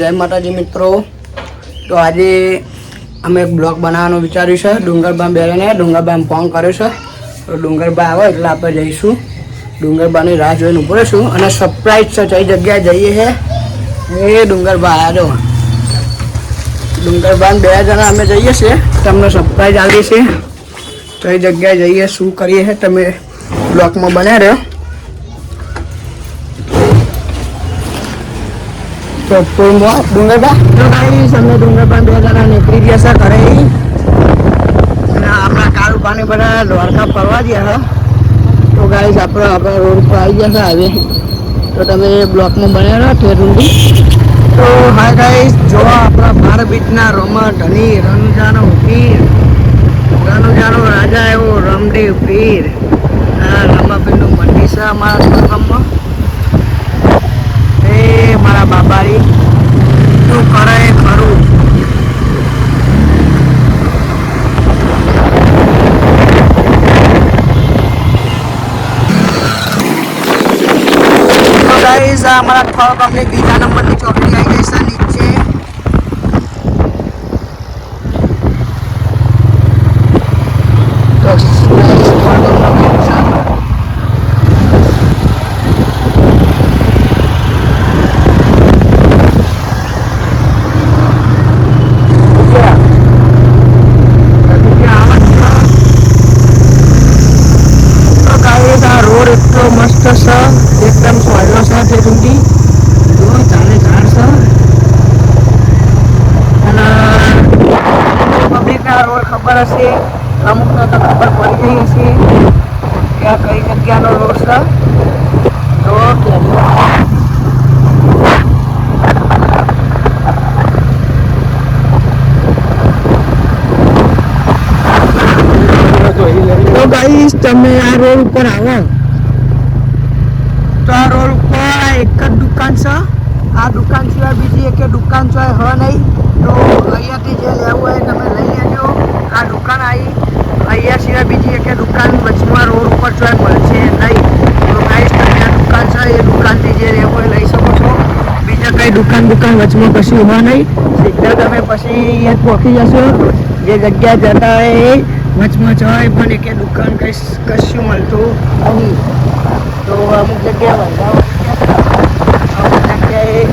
જય માતાજી મિત્રો. તો આજે અમે એક બ્લોગ બનાવવાનું વિચાર્યું છે. ડુંગરબામ બેને ડુંગરબામ ફોન કર્યો છે. તો ડુંગરબા આવે એટલે આપણે જઈશું. ડુંગરબાની રાહ જોઈને ઊભો અને સરપ્રાઈઝ છે કઈ જગ્યાએ જઈએ છે એ ડુંગરબા આવ્યા ડુંગરબાન બે જણા અમે જઈએ છીએ. તમને સરપ્રાઈઝ આપીએ છીએ કઈ જગ્યાએ જઈએ, શું કરીએ છીએ તમે બ્લોકમાં બન્યા રહ્યો તો ડુંગરબા તો ગાઈસ અમે ડુંગરબા બે જણા નીકળી ગયા છે ઘરે. અને આપણા કાળુભાની બધા દ્વારકા ફરવા ગયા છે. તો ગાઈસ, આપણે આપણા રોડ પર આવી ગયા છે હવે તો તમે બ્લોકમાં બન્યા રહો ઠેરુંડી તો હા ગાઈસ, જો આપણા બાર બીચના રોમા ધની રણજાનો પીર રણજાનો રાજા એવો રમદેવ પીર. આ રમાપીરનું મંદિર છે અમારા એ મારા બાબારી તું કરે ખરું. guys, અમારા થર્ડ ગામની બીજા નંબરની ચોકડી આવી ગઈ છે નીચે તો guys, third ગામનો છે. તો guys, આ રોડ એટલો મસ્ત છે એકદમ સોયલો છે તે સુધી જુઓ ચાલે ઝાડ છે અને પબ્લિકના રોડ ખબર હશે અમુકનો તો ખબર પડી ગઈ હશે કે આ કઈ જગ્યાનો રોડ છે તો કે તો ગાઈસ તમે આ રોડ તો આ રોડ ઉપર એક જ દુકાન છે. આ દુકાન સિવાય બીજી એક દુકાન છે હ નહીં. તો અહીંયાથી જે લેવું હોય તમે લઈ લેજો આ દુકાન આવી અહીંયા સિવાય બીજી એક દુકાન વચમાં રોડ ઉપર જો મળશે નહીં. તો ગાઈશ તમે આ દુકાન છે, એ દુકાનથી જે લેવું હોય લઈ શકો છો. બીજા કઈ દુકાન દુકાન વચમાં કશું હોય નહીં. સીધા તમે પછી અહીંયા પહોંચી જશો. જે જગ્યાએ જતા હોય એ વચમાં જવાય પણ એક દુકાન કઈ કશું મળતું નહીં તો અમુક જગ્યાએ વધારે અમુક જગ્યાએ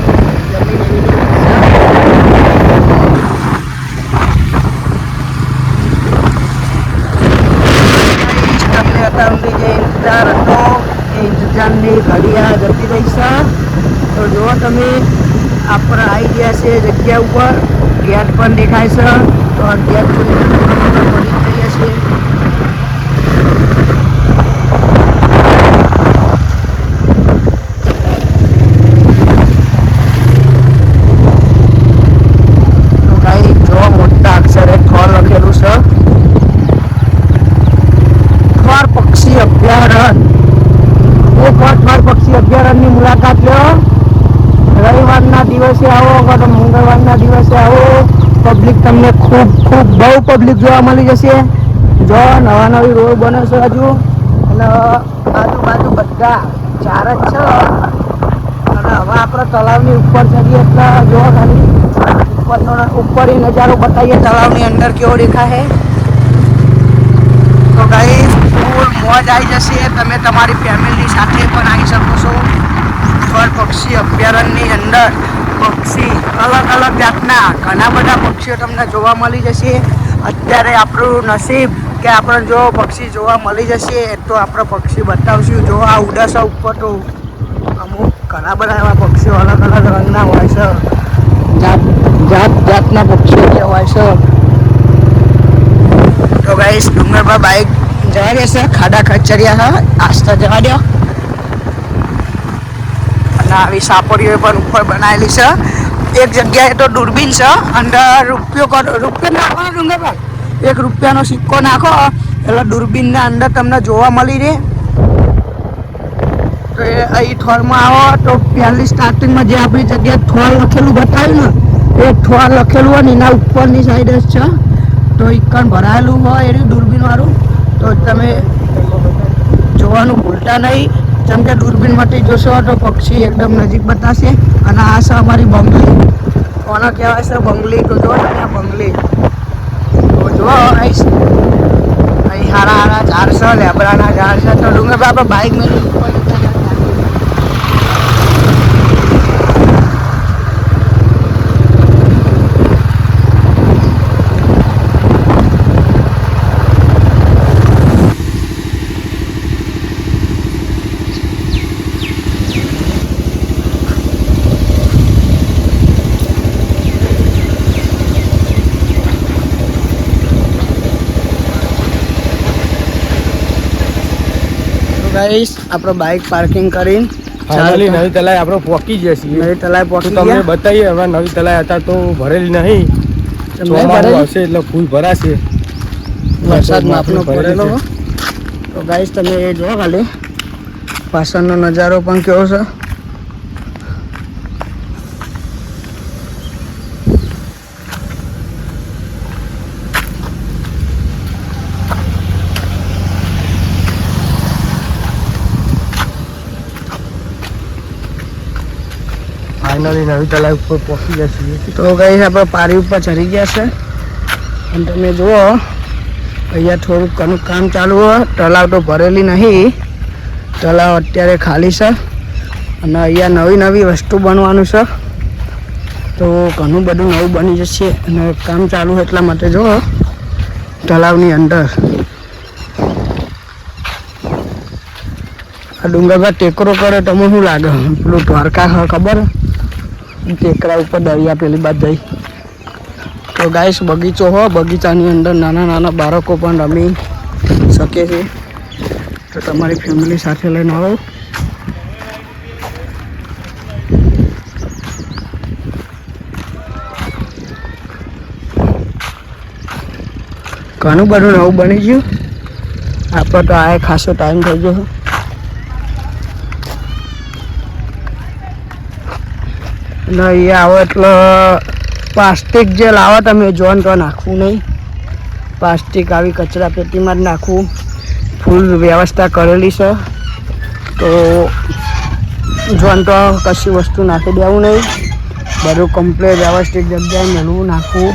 જમીન જે ઇંતજાર હતો એ તો જો તમે આપણે આવી છે જગ્યા ઉપર ગેટ પણ દેખાય છે તો ગેટ ગયા છે. તો કાંઈ જો મોટા અક્ષરે થોર લખેલું છે. થોર પક્ષી અભયારણ્ય. એકવાર અભયારણ્યની મુલાકાત લો. રવિવારના દિવસે આવો અથવા મંગળવારના દિવસે આવો. પબ્લિક તમને ખૂબ ખૂબ બહુ પબ્લિક જોવા મળી જશે. જો નવા નવી રોડ બને છે હજુ. અને આજુબાજુ બધા ચાર જ છે. અને હવે આપણે તળાવની ઉપર ચડીએ એટલે જો ખાલી. ઉપરનો ઉપર નજારો બતાવીએ, તળાવની અંદર કેવો દેખાય તો ભાઈ, ફૂલ મોજ આવી જશે. તમે તમારી ફેમિલી સાથે પણ આવી શકો છો. ફળ પક્ષી અભયારણ્યની અંદર પક્ષી, અલગ અલગ જાતના ઘણા બધા પક્ષીઓ તમને જોવા મળી જશે. અત્યારે આપણું નસીબ કે આપણે જો પક્ષી જોવા મળી જશે તો આપણે પક્ષી બતાવશું. જો આ ઉડાસા ઉપર તો અમુક ઘણા બધા એવા પક્ષીઓ અલગ અલગ રંગના હોય છે. જાત જાત, જાતના પક્ષીઓ જે હોય છે. તો ગાઈસ ડુંગરભાઈ બાઇક જવા દેશે ખાડા ખચરિયા હા, આસ્તા જવા દો. અને આવી સાપોરીઓ પણ ઉપર બનાવેલી છે. એક જગ્યાએ તો દૂરબીન છે. અંદર રૂપિયો રૂપિયો નાખવાનો ડુંગરભાઈ એક રૂપિયાનો સિક્કો નાખો. એટલે દૂરબીનના અંદર તમને જોવા મળી રહે. તો એ અહીં થોલમાં આવો. તો પહેલી સ્ટાર્ટિંગમાં જે આપણી જગ્યાએ થોર લખેલું બતાવ્યું ને, એ થોર લખેલું હોય ને, એના ઉપરની સાઈડ જ છે. તો ઇકન ભરાયેલું હોય એનું દૂરબીનવાળું. તો તમે જોવાનું ભૂલતા નહીં. જેમ કે દૂરબીનમાંથી જોશો તો પક્ષી એકદમ નજીક બતાશે. અને આ છે અમારી બંગલી. કોના કહેવાય છે બંગલી? તો જો આ બંગલી. તો જો આઈશ અહીં હારા હારા ઝાડ છે લેબરાના ઝાડ છે તો ડુંગર બાપા બાઇક મેળવી. ગાઈસ આપણો બાઇક પાર્કિંગ કરીને ફાઇનલી નવી તલાઈ આપણે પોકી જશે. નવી તલાઈ તો તમને બતાવીએ હવે નવી તલાઈ હતા તો ભરેલી નહીં. ચોમાસું? આવશે એટલે ફૂલ ભરાશે. વરસાદમાં આપણો ભરેલો તો ગાઈસ તમે એ જો ખાલી. પાછળનો નજારો પણ કેવો છે. ફાઇનલી નવી તળાવ ઉપર પહોંચી ગયા છીએ. તો ગઈ આપણે પારી ઉપર ચડી ગયા છે. અને તમે જુઓ, અહીંયા થોડુંક ઘણું કામ ચાલુ હોય. તળાવ તો ભરેલી નહીં. તળાવ અત્યારે ખાલી છે. અને અહીંયા નવી નવી વસ્તુ બનવાનું છે. તો ઘણું બધું નવું બની જશે. અને કામ ચાલુ એટલા માટે જુઓ, તળાવની અંદર. આ ડુંગરભાઈ ટેકરો કરે તમે શું લાગે? પેલું દ્વારકા ખબર? ટેકરા ઉપર દરિયા પેલી બાદ જઈ. તો ગાઈશ બગીચો હો, બગીચાની અંદર નાના નાના બાળકો પણ રમી શકે છે. તો તમારી ફેમિલી સાથે લઈને આવો. ઘણું બધું નવું બની ગયું. આપણે તો આ ખાસો ટાઈમ થઈ ગયો. આવે આવો એટલે પ્લાસ્ટિક જે લાવો તમે, જોન તો નાખવું નહીં. પ્લાસ્ટિક આવી કચરા પેટીમાં જ નાખવું. ફૂલ વ્યવસ્થા કરેલી છે. તો જોન તો કશી વસ્તુ નાખી દેવું નહીં. બધું કમ્પ્લેટ વ્યવસ્થિત જગ્યાએ મેળવું, નાખવું.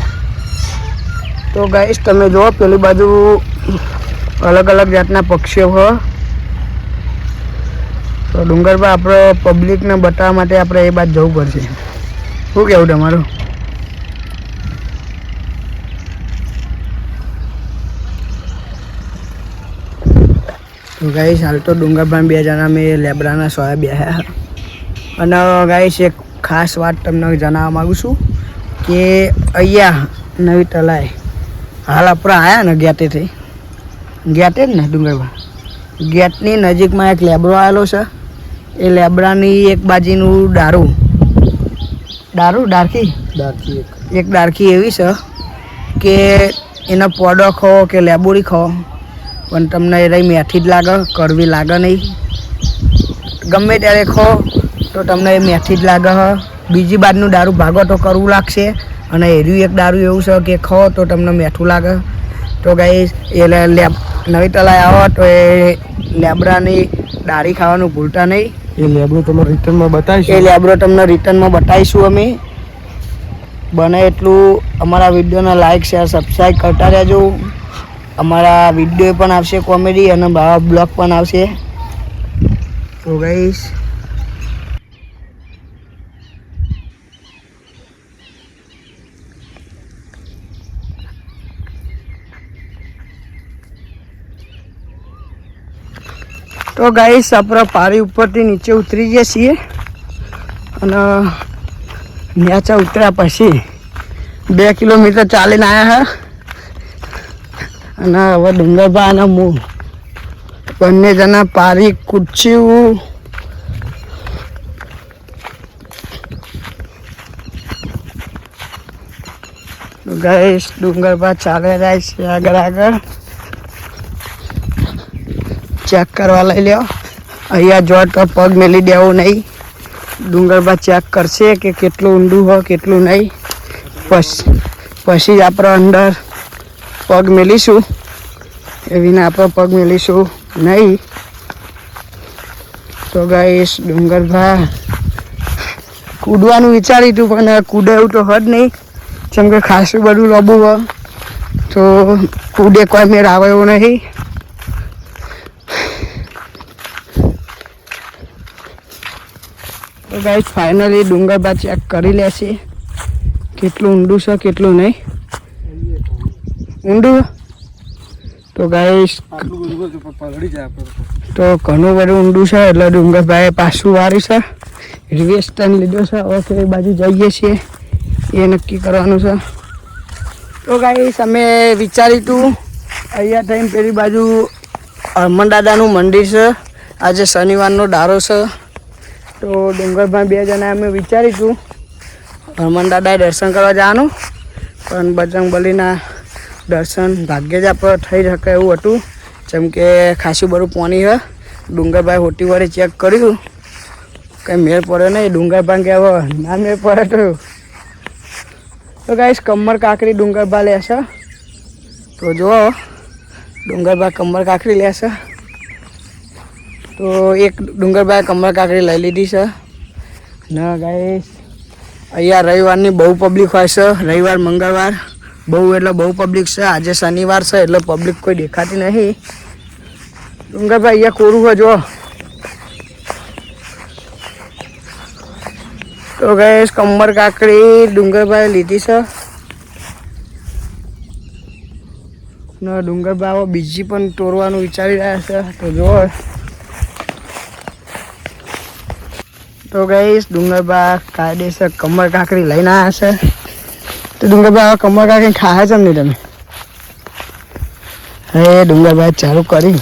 તો ગાઈશ તમે જુઓ, પેલી બાજુ અલગ અલગ જાતના પક્ષીઓ હોય તો ડુંગરભાઈ આપણે પબ્લિકને બતાવવા માટે આપણે એ બાદ જવું પડશે. શું કેવું તમારું? તો ગાઈસ હાલ તો ડુંગરભાઈ બે જણા મેં લેબરાના સોયા બેહ્યા. અને ગાઈશ એક ખાસ વાત તમને જણાવવા માગું છું કે અહીંયા નવી તલાઈ. હાલ આપણે આવ્યા ને ગેટેથી ગેટે જ ને ડુંગરભાઈ ગેટની નજીકમાં એક લેબરો આવેલો છે. એ લેબરાની એક બાજીનું દારૂ. દારૂ? ડારકી? દારથી એક. એક ડારકી એવી છે કે એનો પોડો ખો કે લેબોડી ખો. પણ તમને એ રહી મેથી જ લાગે કડવી લાગે નહીં. ગમે ત્યારે ખો તો તમને એ મેથી જ લાગે હ. બીજી બાજનું દારૂ ભાગો તો કરવું લાગશે. અને એર્યું એક દારૂ એવું છે કે ખો તો તમને મેઠું લાગે. તો ગઈ એ લે- લેબ નવી તલાઈ આવો તો એ લેબરાની દારી ખાવાનું ભૂલતા નહીં. એ લેબડો તમને રિટર્નમાં એ બતાવીશું. લેબરો તમને રિટર્નમાં બતાવીશું અમે. બને એટલું અમારા વિડીયોને લાઇક શેર સબસ્ક્રાઈબ કરતા રહેજો. અમારા વીડિયો પણ આવશે કોમેડી અને બ્લોગ પણ આવશે. તો ગઈશ તો ગાઈસ આપણે પારી ઉપરથી નીચે ઉતરી ગયા છીએ. અને ન્યાચા ઉતર્યા પછી બે કિલોમીટર ચાલીને આવ્યા અને હવે ડુંગરભા અને હું બંને જણા પારી કૂદચ્યું ગઈશ ડુંગરભા ચાલે જાય છે આગળ આગળ. ચેક કરવા લઈ લ્યો. અહીંયા જો તો પગ મેલી દેવું નહીં. ડુંગરમાં ચેક કરશે કે કેટલું ઊંડું હોય, કેટલું નહીં. પછી પછી જ આપણે અંદર પગ મેલીશું. એવીને આપણે પગ મેલીશું નહીં. તો ગાઈશ ડુંગરભા કૂદવાનું વિચાર્યું હતું પણ કૂદે એવું તો હદ નહીં. જેમ કે ખાસું બધું લાંબુ હોય, તો કૂદે કોઈ મેળ આવે એવું નહીં. તો ગાઈઝ ફાઇનલી ડુંગરબા ચેક કરી લેશે કેટલું ઊંડું છે, કેટલું નહીં. ઊંડું? તો ગાઈસ તો ઘણું બધું ઊંડું છે, એટલે ડુંગરભાઈએ પાછું વાર્યું છે. રિવેસ ટર્ન લીધો છે, હવે કઈ બાજુ જઈએ છીએ. એ નક્કી કરવાનું છે. તો ગાઈસ અમે વિચાર્યું હતું અહીંયા થઈને પેલી બાજુ હરમન દાદાનું મંદિર છે. આજે શનિવારનો ડારો છે. તો ડુંગરભાઈ બે જણા અમે વિચારીશું હનુમાન દાદાએ દર્શન કરવા જવાનું. પણ બજરંગ બલીના દર્શન ભાગ્યે જ આપણે થઈ શકે એવું હતું. જેમ કે ખાસું બધું પાણી છે ડુંગરભાઈ હોટી વાળી ચેક કર્યું. કંઈ મેળ પડ્યો નહીં. ડુંગરભાઈ કે હવે ના મેળ પડે તો. તો ગાઈશ કમર કાકરી ડુંગરભા લેશે. તો જુઓ, ડુંગરભાઈ કમર કાકરી લેશે. તો એક ડુંગરભાઈ કમર કાકડી લઈ લીધી છે. ના ગાઈશ અહીંયા રવિવારની બહુ પબ્લિક હોય છે. રવિવાર, મંગળવાર. બહુ એટલે બહુ પબ્લિક છે. આજે શનિવાર છે, એટલે પબ્લિક કોઈ દેખાતી નહીં. ડુંગરભાઈ, અહીંયા કોરું હોય જો તો ગઈ કમર કાકડી ડુંગરભાઈ લીધી છે. ને ડુંગરભાઈ બીજી પણ તોડવાનું વિચારી રહ્યા છે. તો જો તો ગઈશ ડુંગરબા કાયદેસર કમર કાકડી લઈને આવ્યા છે. તો હવે કમર કાકડી ખાયા છે નહીં તમે? હે ડુંગરભાઈ ચાલુ કરી.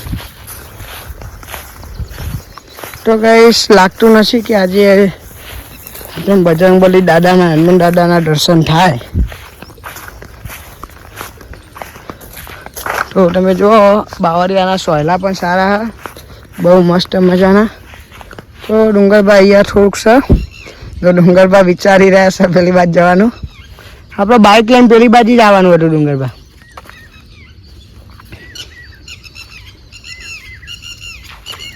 તો ગઈશ લાગતું નથી કે આજે જેમ બજરંગબલી દાદાના, હનુમાન દાદાના દર્શન થાય. તો તમે જુઓ બાવરિયાના સોયલા પણ સારા બહુ મસ્ત મજાના. તો ડુંગરભાઈ અહીંયા થોડુંક છે. તો ડુંગરભાઈ વિચારી રહ્યા છે પેલી બાજુ જવાનું. આપણે બાઇક લઈને પેલી બાજુ જ આવવાનું હતું ડુંગરભાઈ.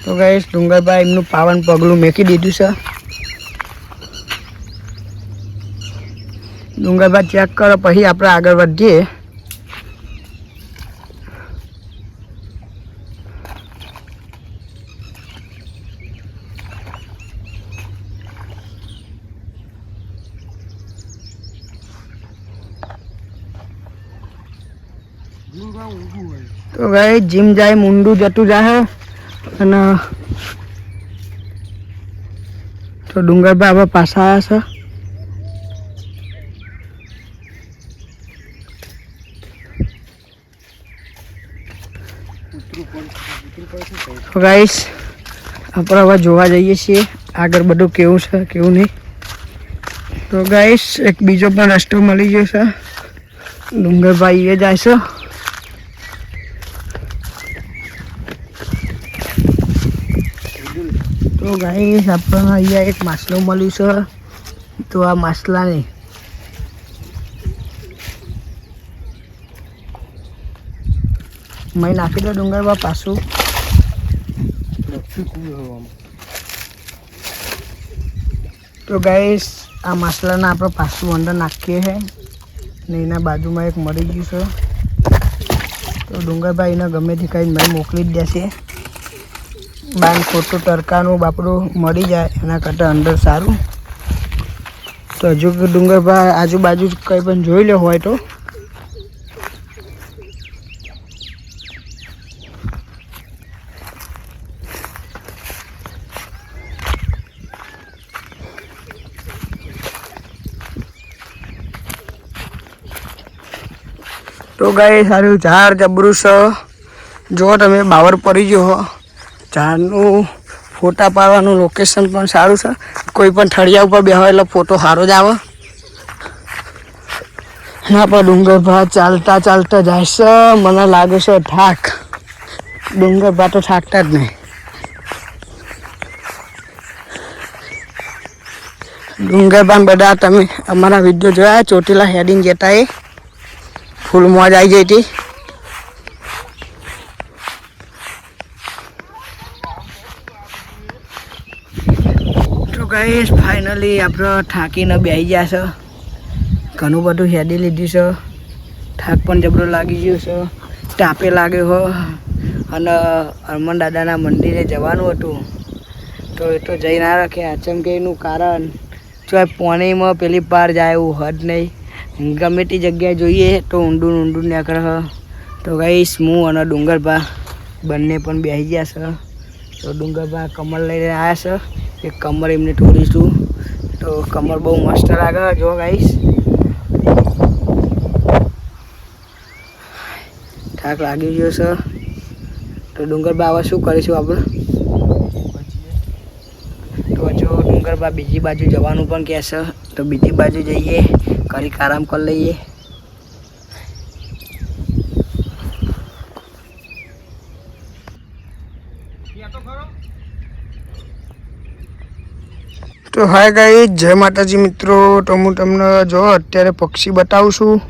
તો ગઈશ ડુંગરભાઈ એમનું પાવન પગલું મેકી દીધું છે. ડુંગરભાઈ ચેક કરો, પછી આપણે આગળ વધીએ. તો ગઈ જીમ જાય, મુંડું જતું જાય અને તો ડુંગરભાઈ આપણે પાછા આવ્યા છે. તો ગાઈસ આપણે હવે જોવા જઈએ છીએ આગળ બધું કેવું છે, કેવું નહીં. તો ગાઈસ એક બીજો પણ રસ્તો મળી ગયો છે. ડુંગરભાઈ એ જાય છે તો ગાઈસ આપણને અહીંયા એક માછલું મળ્યું છે. તો આ માછલાને મેં નાખી દો ડુંગરમાં પાછું. તો ગાઈસ આ મસાલાને આપણે પાછું અંદર નાખીએ છે ને એના બાજુમાં એક મળી ગયું છે. તો ડુંગરભાઈ એને ગમે તે કંઈ મેં મોકલી જ દેશે બાન ખોટું તડકાનું બાપડું મળી જાય, એના કરતાં અંદર સારું. તો હજુ કે ડુંગરભાઈ આજુબાજુ કંઈ પણ જોઈ લે હોય તો. તો ગાય સારું ઝાડ, જબરું છે જો તમે બાવર પડી ગયો હો. ઝાડનું ફોટા પાડવાનું લોકેશન પણ સારું છે. કોઈ પણ ઠળિયા ઉપર બેહો એટલે ફોટો સારો જ આવે. ના પણ ડુંગર ભા ચાલતા ચાલતા જાય છે. મને લાગે છે થાક ડુંગર ભા તો થાકતા જ નહીં. ડુંગરબાન બધા તમે અમારા વીડિયો જોયા. ચોટીલા હેડિંગ જતા એ. ફૂલ મોજ આવી જઈ હતી. ગાઈસ ફાઇનલી આપણે થાકીને બેસી ગયા છે. ઘણું બધું હેડી લીધું છે. થાક પણ જબરો લાગી ગયો છે. તાપે લાગ્યો હો. અને હરમન દાદાના મંદિરે જવાનું હતું. તો એ તો જઈ ના રાખ્યા. ચમ એનું કારણ? જો પોણીમાં પેલી પાર જાય એવું હદ નહીં. ગમે તે જગ્યાએ જોઈએ તો ઊંડું ઊંડું નીકળે તો ગાઈશ હું અને ડુંગરભા બંને પણ બેસી ગયા છે. તો ડુંગરભા કમર લઈને આવ્યા છે. એક કમર એમને તોડીશું તો કમર બહુ મસ્ત લાગે જો ગાઈશ થાક લાગી ગયો છે. તો ડુંગરબા હવે શું કરીશું આપણે? તો જો ડુંગરબા બીજી બાજુ જવાનું પણ કહેશે તો બીજી બાજુ જઈએ. કરી આરામ કરી લઈએ. તો હાય ગાઈ જય માતાજી મિત્રો. તો હું તમને જો અત્યારે પક્ષી બતાવું છું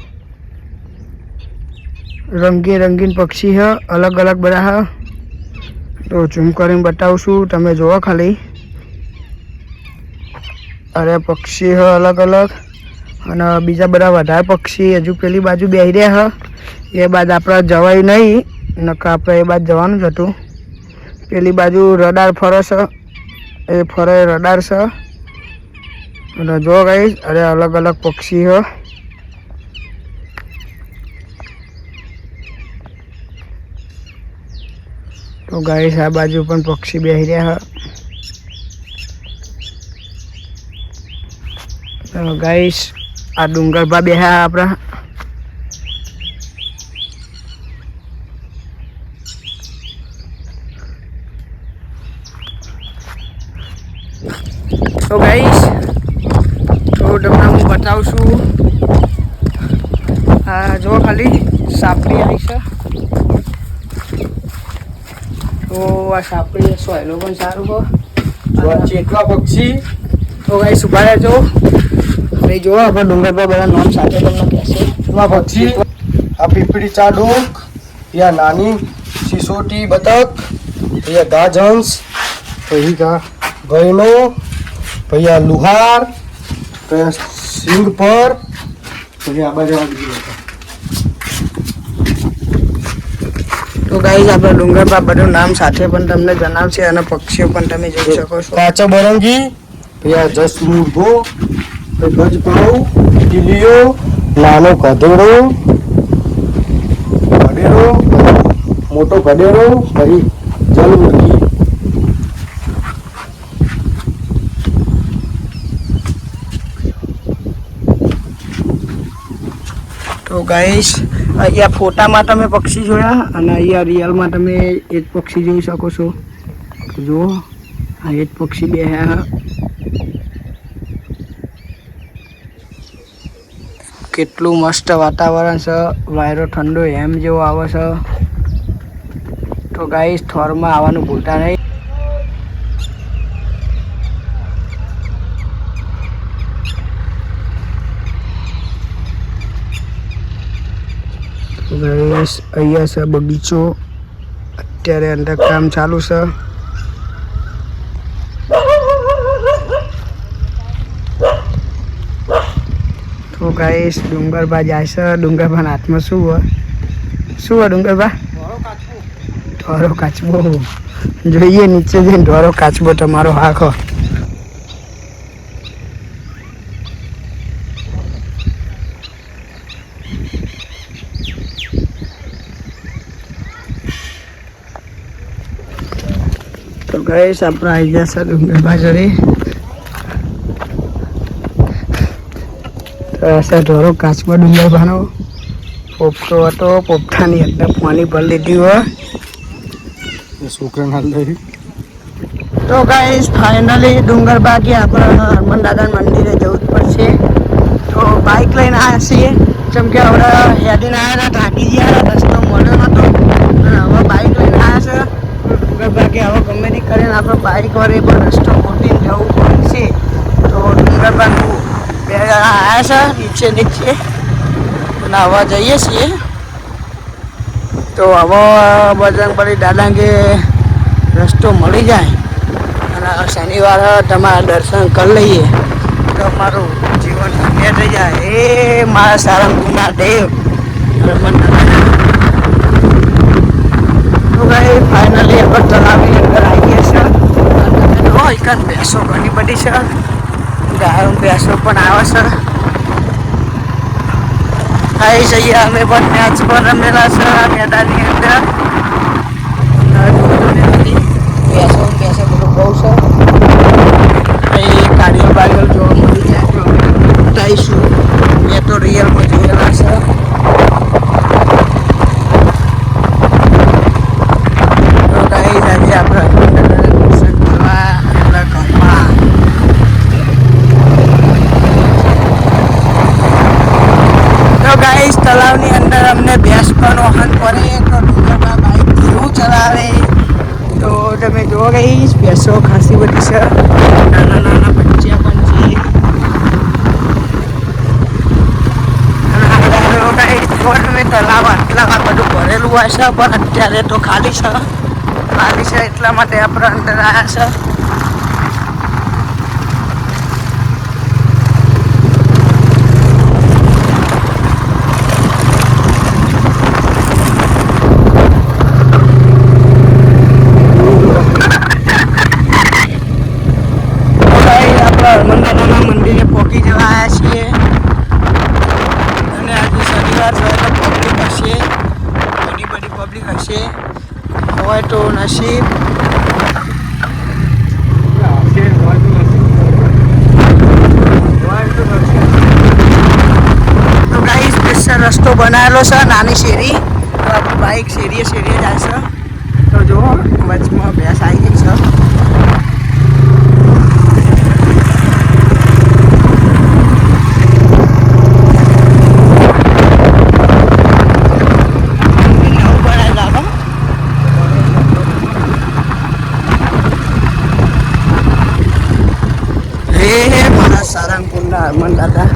રંગીન રંગીન પક્ષી હ, અલગ અલગ બધા હ. તો ઝૂમ કરીને બતાવું છું તમે જુઓ ખાલી. અરે પક્ષી હ, અલગ અલગ. અને બીજા બધા વધારે પક્ષી, હજુ પેલી બાજુ બેસી રહ્યા હ. એ બાદ આપણે જવાય નહીં નકા આપણે એ બાદ જવાનું જ હતું. પેલી બાજુ રડાર ફરે છે એ ફરે રડાર છે અને જો ગઈ અરે અલગ અલગ પક્ષી હો. તો ગાઈશ આ બાજુ પણ પક્ષી બેસી રહ્યા હા. ગાઈશ આ ડુંગર પર બેહ્યા આપણા. તો ગાઈસ તો હું બતાવું છું આ જો ખાલી સાપડી આવી છે. તો આ સાપડી સોયલો પણ સારું હો. ચેટલા પક્ષી. તો ગાઈસ ઊભા રહેજો. ભાઈ જો આપણે ડુંગર પર બધા નામ સાથે તમને કહેશે ચેટલા પક્ષી. આ પીપળી ચાડુક યા નાની સિસોટી બતક યા ગાજહંસ પછી કા ગયનો આ લુહાર પછી સિંગ પર. પછી આ બાજુ તો ગાઈઝ આપણે ડુંગર પર બધું નામ સાથે પણ તમને જણાવશે અને પક્ષીઓ પણ તમે જોઈ શકો છો. કાચો બરંગી. પછી આ જસ મુરઘો પછી ગજપાઉ ટીલીઓ નાનો કધેડો ગધેડો મોટો ગઢેરો પછી જલમુરગી. તો ગાઈસ અહીંયા ફોટામાં તમે પક્ષી જોયા અને અહીંયા રિયલમાં તમે એક પક્ષી જોઈ શકો છો. જુઓ, આ એક પક્ષી બે કેટલું મસ્ત વાતાવરણ છે. વાયરો ઠંડો એમ જેવો આવે છે. તો ગાઈસ થોરમાં આવવાનું ભૂલતા નહીં. ગાઈસ અહીંયા છે બગીચો. અત્યારે અંદર કામ ચાલુ છે. તો ગાઈશ ડુંગરબા જાય છે. ડુંગરબાના હાથમાં શું હોય? શું હોય ડુંગરબા ઢોરો કાચબો. જોઈએ નીચે જઈને ઢોરો કાચબો તમારો હાખો તો ગાઈસ આપણે આવી ગયા સર જોડે તો ઢોરો કાચબા ડુંગરબાનો પોપટો હતો પોપટાની અંદર પાણી ભરી લીધી હોય. એ છોકરાના લઈ તો ગાઈશ ફાઇનલી ડુંગર બાકી આપણે હનુમાન દાદા મંદિરે જવું જ પડશે. તો બાઇક લઈને આવ્યા છીએ. જેમ કે હવે યાદીને આવ્યા હતા થાકી ગયા રસ્તો મળ્યો નહોતો. હવે બાઇક લઈને આવ્યા છે. ડુંગર બાકી હવે ગમે કરીને આપણે બાઇક વડે પણ રસ્તો મોટી જવું પડશે તો ડુંગરબાનું બે જણા આવ્યા છે, નીચે નીચે. અને હવે જઈએ છીએ. તો હવે બજરંગબલી દાદા કે રસ્તો મળી જાય. અને શનિવારે તમારા દર્શન કરી લઈએ. તો મારું જીવન ધન્ય થઈ જાય. એ મારા સારંગપુરના દેવ રમણ તો ભાઈ ફાઇનલી આપણે તળાવની અંદર આવી ગયા છે અને તમે જો એક ભેંસો ઘણી બધી છે ગાયો ભેંસો પણ આવે છે આવી જઈએ અમે પણ મેચ પણ રમેલા છે આ મેદાનની અંદર ભેંસો ભેંસો બધું બહુ છે અહીં કાળીઓ બારીઓ જોવા મળી જાય તો અમે બતાવીશું મેં તો રિયલમાં જોયેલા છે તો કઈ આજે આપણે હનુમાનદાદાના દર્શન કરવા એમના ઘરમાં તો ગાઈસ તળાવની અંદર અમને ભેંસ પણ વાહન પડે તો ડુંગરમાં બાઇક કેવું ચલાવે? તો તમે જોવો ગઈશ ભેંસો ખાસી બધી છે. નાના નાના બચ્ચા પણ છે. તમે તળાવ આટલામાં બધું ભરેલું હોય છે પણ અત્યારે તો ખાલી છે. ખાલી છે એટલા માટે આપણે અંદર આવ્યા છે તો ગાઈસ આપણે હનુમાનદાદાના મંદિરે પહોંચી જવા આવ્યા છીએ અને આજે શનિવાર છે તો પબ્લિક હશે ઘણી બધી પબ્લિક હશે તો નસીબ રસ્તો બનાવેલો છે નાની શેરી. તો આપણી બાઈક શેરીએ શેરીએ જાય છે. તો જુઓ. વચમાં બેસ આવી ગઈ છે નવું બનાવેલું આપણે. હે મારા સારંગપુરના હરમન દાદા